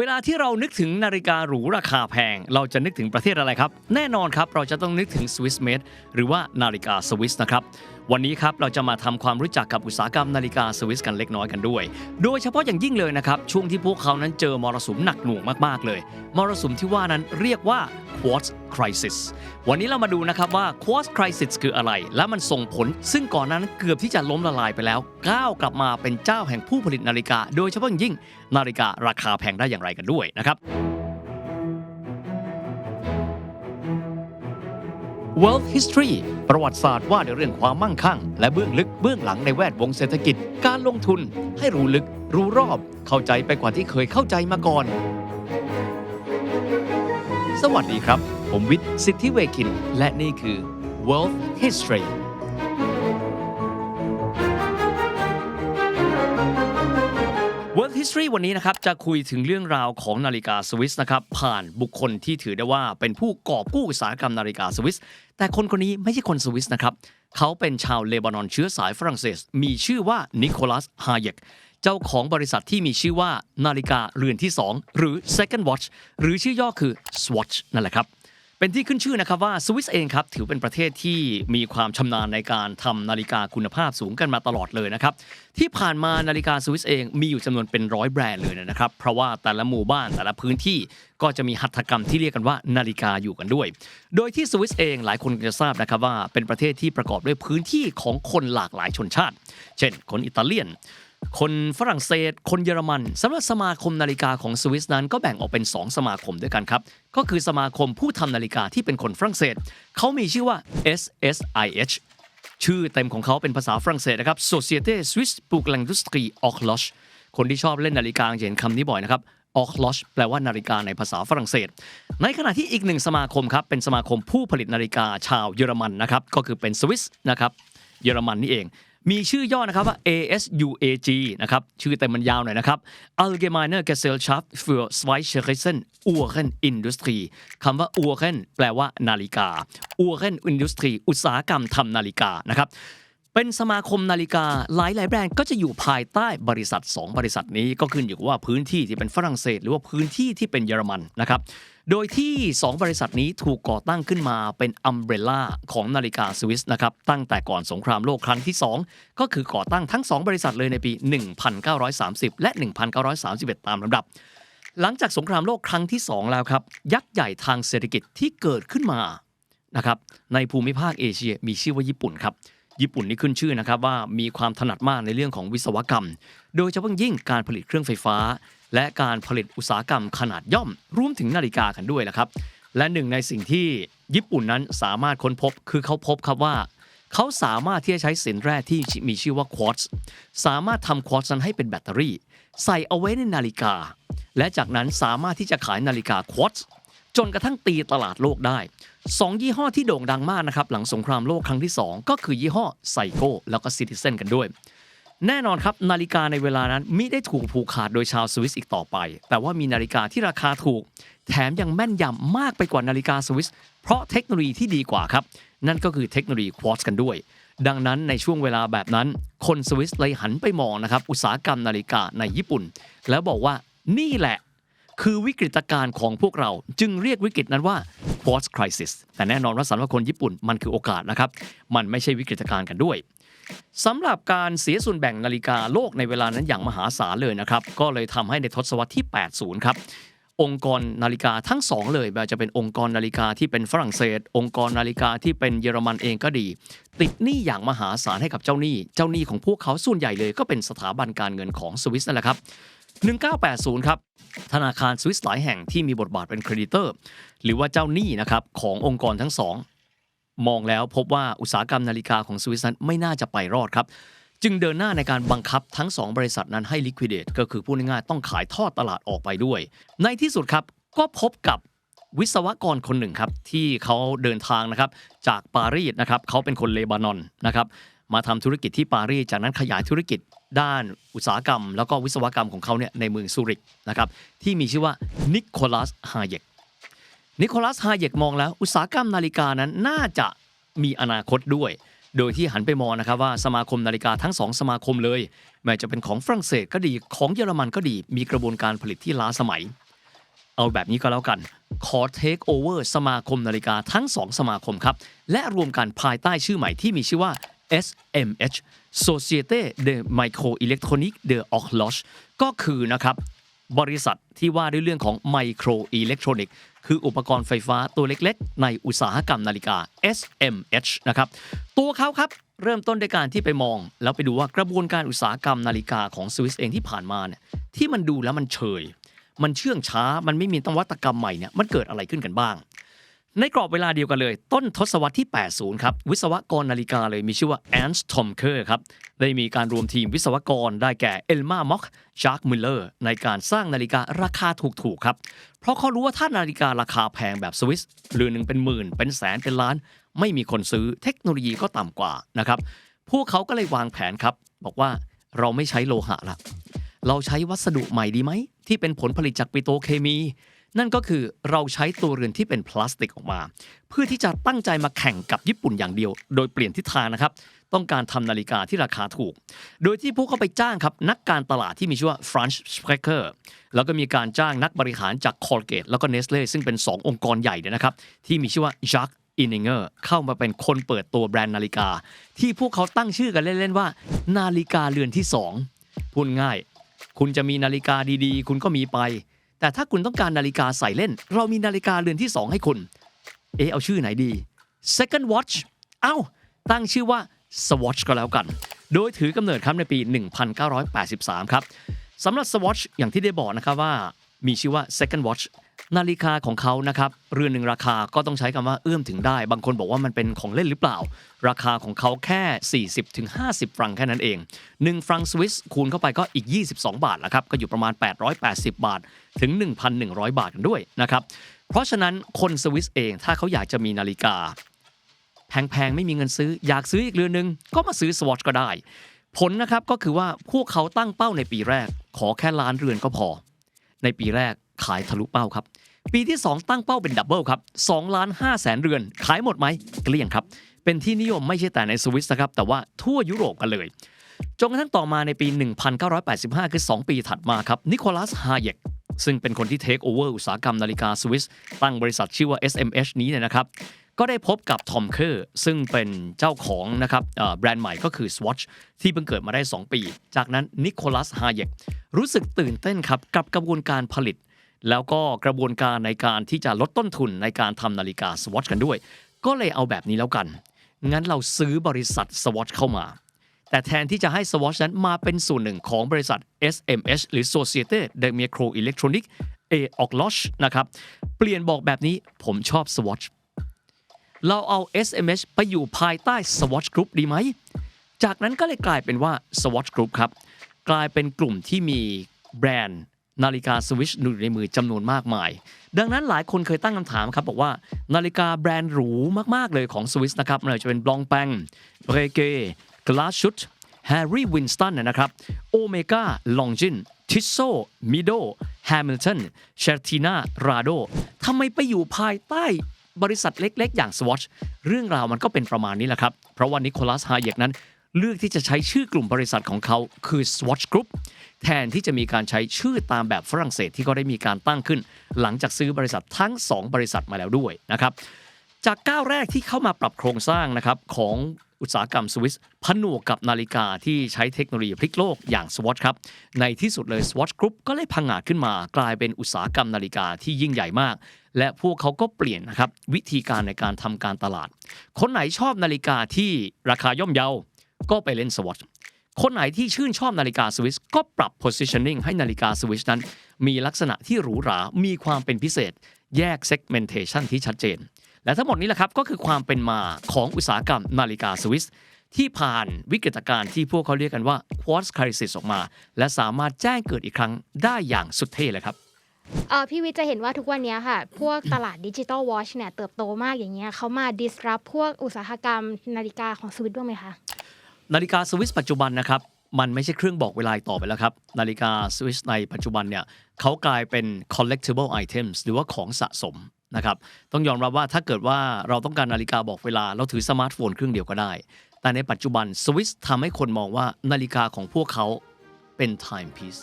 เวลาที่เรานึกถึงนาฬิกาหรูราคาแพง เราจะนึกถึงประเทศอะไรครับ แน่นอนครับ เราจะต้องนึกถึงสวิสเมดหรือว่านาฬิกาสวิสนะครับ วันนี้ครับเราจะมาทำความรู้จักกับอุตสาหกรรมนาฬิกาสวิสกันเล็กน้อยกันด้วย โดยเฉพาะอย่างยิ่งเลยนะครับ ช่วงที่พวกเขานั้นเจอมรสุมหนักหน่วงมากๆเลย มรสุมที่ว่านั้นเรียกว่า Quartz Crisis วันนี้เรามาดูนะครับว่า Quartz Crisis คืออะไร และมันส่งผล ซึ่งก่อนนั้นเกือบที่จะล้มละลายไปแล้ว ก้าวกลับมาเป็นเจ้าแห่งผู้ผลิตนาฬิกา โดยเฉพาะอย่างยิ่งนาฬิการาคาแพงได้อย่างไรกันด้วยนะครับ World History ประวัติศาสตร์ว่าในเรื่องความมั่งคั่ง และเบื้องลึกเบื้องหลังในแวดวงเศรษฐกิจ การลงทุนให้รู้ลึกรู้รอบ เข้าใจไปกว่าที่เคยเข้าใจมาก่อน สวัสดีครับ ผมวิทย์สิทธิเวคิน และนี่คือ World History World History วันนี้นะครับจะคุยถึงเรื่องราวของนาฬิกาสวิสนะครับผ่านบุคคลที่ถือได้ว่าเป็นผู้กอบกู้อุตสาหกรรมนาฬิกาสวิส แต่คนคนนี้ไม่ใช่คนสวิสนะครับเขาเป็นชาวเลบานอนเชื้อสายฝรั่งเศส มีชื่อว่านิโคลัสฮาเยกเจ้าของบริษัทที่มีชื่อว่านาฬิกาเรือนที่ 2 หรือ second watch หรือชื่อย่อคือ Swatch นั่นแหละครับ เป็นที่ขึ้นชื่อนะครับว่าสวิสเองครับถือเป็นประเทศที่มีความชำนาญในการทำนาฬิกาคุณภาพสูงกันมาตลอดเลยนะครับที่ผ่านมานาฬิกาสวิสเองมีอยู่จำนวนเป็นร้อยแบรนด์เลยนะครับเพราะว่าแต่ละหมู่บ้านแต่ละพื้นที่ก็จะมีหัตถกรรมที่เรียกกันว่านาฬิกาอยู่กันด้วย โดยที่สวิสเองหลายคนจะทราบนะครับว่าเป็นประเทศที่ประกอบด้วยพื้นที่ของคนหลากหลายชนชาติ เช่น คนอิตาเลียน คนฝรั่งเศส คนเยอรมันสำหรับสมาคมนาฬิกาของสวิสนั้นก็แบ่งออกเป็น 2 สมาคมด้วยกันครับ ก็คือสมาคมผู้ทำนาฬิกาที่เป็นคนฝรั่งเศส เขามีชื่อว่า SSIH ชื่อเต็มของเขาเป็นภาษาฝรั่งเศสนะครับ Société Suisse pour l'Industrie Horloge คนที่ชอบเล่นนาฬิกาเห็นคำนี้บ่อยนะครับ Horloge แปลว่านาฬิกาในภาษาฝรั่งเศส ในขณะที่อีกหนึ่งสมาคมครับ เป็นสมาคมผู้ผลิตนาฬิกาชาวเยอรมันนะครับ ก็คือเป็นสวิสนะครับ เยอรมันนี่เอง มีชื่อย่อนะครับว่า ASUAG นะครับชื่อแต่มันยาวหน่อยนะครับ Allgemeine Gesellschaft für Schweizerische Uhrenindustrie คำว่า Uhren แปลว่านาฬิกา Uhrenindustrie อุตสาหกรรมทำนาฬิกานะครับ เป็นสมาคมนาฬิกาหลายหลายแบรนด์ก็จะอยู่ภายใต้บริษัท 2 บริษัทนี้ก็ขึ้นอยู่กับว่าพื้นที่ที่เป็นฝรั่งเศส หรือว่าพื้นที่ที่เป็นเยอรมันนะครับโดยที่ 2 บริษัทนี้ถูกก่อตั้งขึ้นมาเป็นอัมเบรล่าของนาฬิกาสวิสนะครับตั้งแต่ก่อนสงครามโลกครั้งที่ 2 ก็คือก่อตั้งทั้ง 2 บริษัทเลยในปี 1930 และ 1931 ตามลำดับ หลังจากสงครามโลกครั้งที่ 2 แล้วครับ ยักษ์ใหญ่ทางเศรษฐกิจที่เกิดขึ้นมานะครับในภูมิภาคเอเชียมีชื่อว่าญี่ปุ่นครับ ญี่ปุ่นนี่ขึ้นชื่อนะครับว่ามีความถนัดมากในเรื่องของวิศวกรรม โดยเฉพาะยิ่งการผลิตเครื่องไฟฟ้า และการผลิตอุตสาหกรรมขนาดย่อมรวมถึงนาฬิกากันด้วยนะครับ และหนึ่งในสิ่งที่ญี่ปุ่นนั้นสามารถค้นพบคือเขาพบครับว่า เขาสามารถที่จะใช้สินแร่ที่มีชื่อว่าควอตซ์สามารถทำควอตซ์นั้นให้เป็นแบตเตอรี่ ใส่เอาไว้ในนาฬิกา และจากนั้นสามารถที่จะขายนาฬิกาควอตซ์ จนกระทั่งตีตลาดโลกได้สองยี่ห้อที่โด่งดังมากนะครับหลังสงครามโลกครั้งที่ 2 ก็คือยี่ห้อไซโก้แล้วก็ซิติเซนกันด้วย แน่นอนครับนาฬิกาในเวลานั้นมิได้ถูกผูกขาดโดยชาวสวิสอีกต่อไป แต่ว่ามีนาฬิกาที่ราคาถูก แถมยังแม่นยำมากไปกว่านาฬิกาสวิส เพราะเทคโนโลยีที่ดีกว่าครับนั่นก็คือเทคโนโลยีควอตซ์กันด้วยดังนั้นในช่วงเวลาแบบนั้น คนสวิสเลยหันไปมองนะครับ อุตสาหกรรมนาฬิกาในญี่ปุ่น แล้วบอกว่านี่แหละ คือวิกฤตการณ์ของพวกเราจึงเรียกวิกฤตนั้นว่า Quartz Crisis แต่แน่นอนว่าสำหรับคนญี่ปุ่นมันคือโอกาสนะครับ มันไม่ใช่วิกฤตการณ์กันด้วยสำหรับการเสียส่วนแบ่งนาฬิกาโลกในเวลานั้นอย่างมหาศาลเลยนะครับ ก็เลยทำให้ในทศวรรษที่ 80 ครับองค์กรนาฬิกาทั้งสองเลยไม่ว่าจะเป็นองค์กรนาฬิกาที่เป็นฝรั่งเศส องค์กรนาฬิกาที่เป็นเยอรมันเองก็ดี ติดหนี้อย่างมหาศาลให้กับเจ้าหนี้ เจ้าหนี้ของพวกเขาส่วนใหญ่เลยก็เป็นสถาบันการเงินของสวิสนั่นแหละครับ 1980 ครับ ธนาคารสวิสหลายแห่งที่มีบทบาทเป็นเครดิเตอร์ หรือว่าเจ้าหนี้นะครับขององค์กรทั้งสองมองแล้วพบว่าอุตสาหกรรมนาฬิกาของสวิสนั้นไม่น่าจะไปรอดครับ จึงเดินหน้าในการบังคับทั้ง 2 บริษัทนั้นให้ liquidate ก็คือพูดง่ายๆต้องขายทอดตลาดออกไปด้วย ในที่สุดครับก็พบกับวิศวกรคนหนึ่งครับที่เขาเดินทางนะครับจากปารีสนะครับเขาเป็นคนเลบานอนนะครับ มาทำธุรกิจที่ปารีสจากนั้นขยายธุรกิจด้านอุตสาหกรรม แล้วก็วิศวกรรมของเขาเนี่ยในเมืองซูริกนะครับที่มีชื่อว่านิโคลัสฮาเยกนิโคลัสฮาเยกมองแล้วอุตสาหกรรมนาฬิกานั้นน่าจะมีอนาคตด้วย โดยที่หันไปมองนะครับว่าสมาคมนาฬิกาทั้งสองสมาคมเลยแม้จะเป็นของฝรั่งเศสก็ดีของเยอรมันก็ดี มีกระบวนการผลิตที่ล้าสมัย เอาแบบนี้ก็แล้วกัน ขอ take over สมาคมนาฬิกาทั้ง2สมาคมครับ และรวมกันภายใต้ชื่อใหม่ที่มีชื่อว่า SMH Société de Microélectronique de Horloge ก็คือนะครับบริษัทที่ว่าด้วยเรื่องของไมโครอิเล็กทรอนิกส์คืออุปกรณ์ไฟฟ้าตัวเล็กๆ ในอุตสาหกรรมนาฬิกา SMH นะครับตัวเขาครับเริ่มต้นด้วยการที่ไปมอง แล้วไปดูว่ากระบวนการอุตสาหกรรมนาฬิกาของสวิสเองที่ผ่านมาเนี่ยที่มันดูแล้วมันเฉย มันเชื่องช้ามันไม่มีนวัตกรรมใหม่เนี่ยมันเกิดอะไรขึ้นกันบ้าง ในกรอบเวลาเดียวกันเลย ต้นทศวรรษที่ 80 ครับ วิศวกรนาฬิกาเลยมีชื่อว่าแอนส์ทอมเคอร์ครับ ได้มีการรวมทีมวิศวกรได้แก่เอลมาม็อกชาร์กมิลเลอร์ในการสร้างนาฬิการาคาถูกๆครับ เพราะเขารู้ว่าถ้านาฬิการาคาแพงแบบสวิสเรือนหนึ่งเป็นหมื่น เป็นแสนเป็นล้าน ไม่มีคนซื้อเทคโนโลยีก็ต่ำกว่านะครับพวกเขาก็เลยวางแผนครับ บอกว่าเราไม่ใช้โลหะละเราใช้วัสดุใหม่ดีไหมที่เป็นผลผลิตจากปิโตรเคมี นั่นก็คือเราใช้ตัวเรือนที่เป็นพลาสติกออกมา เพื่อที่จะตั้งใจมาแข่งกับญี่ปุ่นอย่างเดียว โดยเปลี่ยนทิศทางนะครับ ต้องการทำนาฬิกาที่ราคาถูก โดยที่พวกเขาไปจ้างครับนักการตลาดที่มีชื่อว่า Franz Sprecher แล้วก็มีการจ้างนักบริหารจาก Colgate แล้วก็ Nestle ซึ่งเป็น 2 องค์กรใหญ่เนี่ยนะครับที่มีชื่อว่า Jacques i n n i n g e r เข้ามาเป็นคนเปิดตัวแบรนด์นาฬิกา ที่พวกเขาตั้งชื่อกันเล่น ๆ ว่า นาฬิกาเรือนที่สองพูดง่าย คุณจะมีนาฬิกาดีๆ คุณก็มีไป แต่ถ้าคุณต้องการนาฬิกาใส่เล่น เรามีนาฬิกาเรือนที่ 2 ให้คุณ เอะเอาชื่อไหนดี second watch เอ้า ตั้งชื่อว่า Swatch ก็แล้วกัน โดยถือกำเนิดครับในปี 1983 ครับสำหรับ Swatch อย่างที่ได้บอกนะครับว่ามีชื่อว่า second watch นาฬิกาของเขานะครับเรือนหนึ่งราคาก็ต้องใช้คำว่าเอื้อมถึงได้ บางคนบอกว่ามันเป็นของเล่นหรือเปล่า ราคาของเขาแค่ 40-50 ฟรังแค่นั้นเอง 1 ฟรังสวิสคูณเข้าไปก็อีก 22 บาทแล้วครับก็อยู่ประมาณ 880 บาท ถึง 1,100 บาทกันด้วยนะครับเพราะฉะนั้นคนสวิสเองถ้าเขาอยากจะมีนาฬิกา แพงๆไม่มีเงินซื้อ อยากซื้ออีกเรือนหนึ่งก็มาซื้อ Swatch ก็ได้ ผลนะครับก็คือว่าพวกเขาตั้งเป้าในปีแรก ขอแค่ล้านเรือนก็พอ ในปีแรก ขายทะลุเป้าครับ ปีที่ 2 ตั้งเป้าเป็นดับเบิลครับ2ล้าน5แสนเรือน ขายหมดไหมเกลี้ยงครับ เป็นที่นิยมไม่ใช่แต่ในสวิสนะครับ แต่ว่าทั่วยุโรปกันเลย จนกระทั่งต่อมาในปี 1985 คือ 2 ปีถัดมาครับนิโคลัสฮาเยกซึ่งเป็นคนที่เทคโอเวอร์อุตสาหกรรมนาฬิกาสวิส ตั้งบริษัทชื่อว่า SMH นี้เนี่ยนะครับก็ได้พบกับทอมเคอร์ซึ่งเป็นเจ้าของนะครับแบรนด์ใหม่ก็คือ Swatch ที่เพิ่งเกิดมาได้ 2 ปี จากนั้นนิโคลัสฮาเยกรู้สึกตื่นเต้นครับ กับกระบวนการผลิต แล้วก็กระบวนการในการที่จะลดต้นทุนในการทำนาฬิกา Swatch กันด้วย ก็เลยเอาแบบนี้แล้วกัน งั้นเราซื้อบริษัท Swatch เข้ามา แต่แทนที่จะให้ Swatch นั้นมาเป็นส่วนหนึ่งของบริษัท SMH หรือ Société de Microélectronique et Horloge นะครับ เปลี่ยนบอกแบบนี้ผมชอบ Swatch เราเอา SMH ไปอยู่ภายใต้ Swatch Group ดีไหม จากนั้นก็เลยกลายเป็นว่า Swatch Group ครับ กลายเป็นกลุ่มที่มีแบรนด์ นาฬิกาสวิชอยู่ในมือจำนวนมากมาย ดังนั้นหลายคนเคยตั้งคำถามครับบอกว่านาฬิกาแบรนด์หรูมากๆเลยของสวิสนะครับไม่ว่าจะเป็นบลองแปงเบรเกกลาชุดแฮร์รี่วินสตันนะครับโอเมกาลองจินทิโซมิโดแฮมิลตันเชอร์ตินาราโดทำไมไปอยู่ภายใต้บริษัทเล็ก ๆ อย่าง Swatch เรื่องราวมันก็เป็นประมาณนี้แหละครับ เพราะว่านิโคลัสฮาเยกนั้น เลือกที่จะใช้ชื่อกลุ่มบริษัทของเขาคือ Swatch Group แทนที่จะมีการใช้ชื่อตามแบบฝรั่งเศสที่เขาได้มีการตั้งขึ้น หลังจากซื้อบริษัททั้ง 2 บริษัทมาแล้วด้วยนะครับจากก้าวแรกที่เข้ามาปรับโครงสร้างนะครับของอุตสาหกรรมสวิสผนวกกับนาฬิกาที่ใช้เทคโนโลยีพลิกโลกอย่าง Swatch ครับ ในที่สุดเลย Swatch Group ก็เลยพังงาขึ้นมากลายเป็นอุตสาหกรรมนาฬิกาที่ยิ่งใหญ่มาก และพวกเขาก็เปลี่ยนนะครับวิธีการในการทำการตลาด คนไหนชอบนาฬิกาที่ราคาย่อมเยา ก็ไปเล่น Swatch คนไหนที่ชื่นชอบนาฬิกาสวิสก็ปรับ positioning ให้นาฬิกาสวิสนั้น มีลักษณะที่หรูหรา มีความเป็นพิเศษ แยก segmentation ที่ชัดเจน และทั้งหมดนี้แหละครับก็คือความเป็นมาของอุตสาหกรรมนาฬิกาสวิสที่ผ่านวิกฤตการณ์ที่พวกเขาเรียกกันว่า quartz crisis ออกมา และสามารถแจ้งเกิดอีกครั้งได้อย่างสุดเท่เลยครับเออพี่วิทย์จะเห็นว่าทุกวันนี้ค่ะ พวกตลาดดิจิ t a ลวอชเนี่ยเติบโตมากอย่างเงี้ยเขามา disrupt พวกอุตสาหกรรมนาฬิกาของสวิตบ้างไหมคะ นาฬิกาสวิสปัจจุบันนะครับมันไม่ใช่เครื่องบอกเวลาต่อไปแล้วครับ นาฬิกาสวิสในปัจจุบันเนี่ยเขากลายเป็น collectible items หรือว่าของสะสมนะครับต้องยอมรับว่าถ้าเกิดว่าเราต้องการนาฬิกาบอกเวลา เราถือสมาร์ทโฟนเครื่องเดียวก็ได้ แต่ในปัจจุบันสวิสทำให้คนมองว่านาฬิกาของพวกเขาเป็น time piece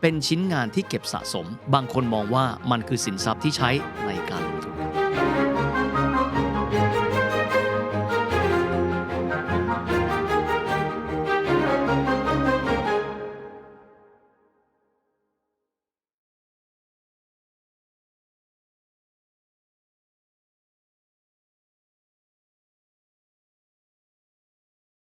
เป็นชิ้นงานที่เก็บสะสม บางคนมองว่ามันคือสินทรัพย์ที่ใช้ในการ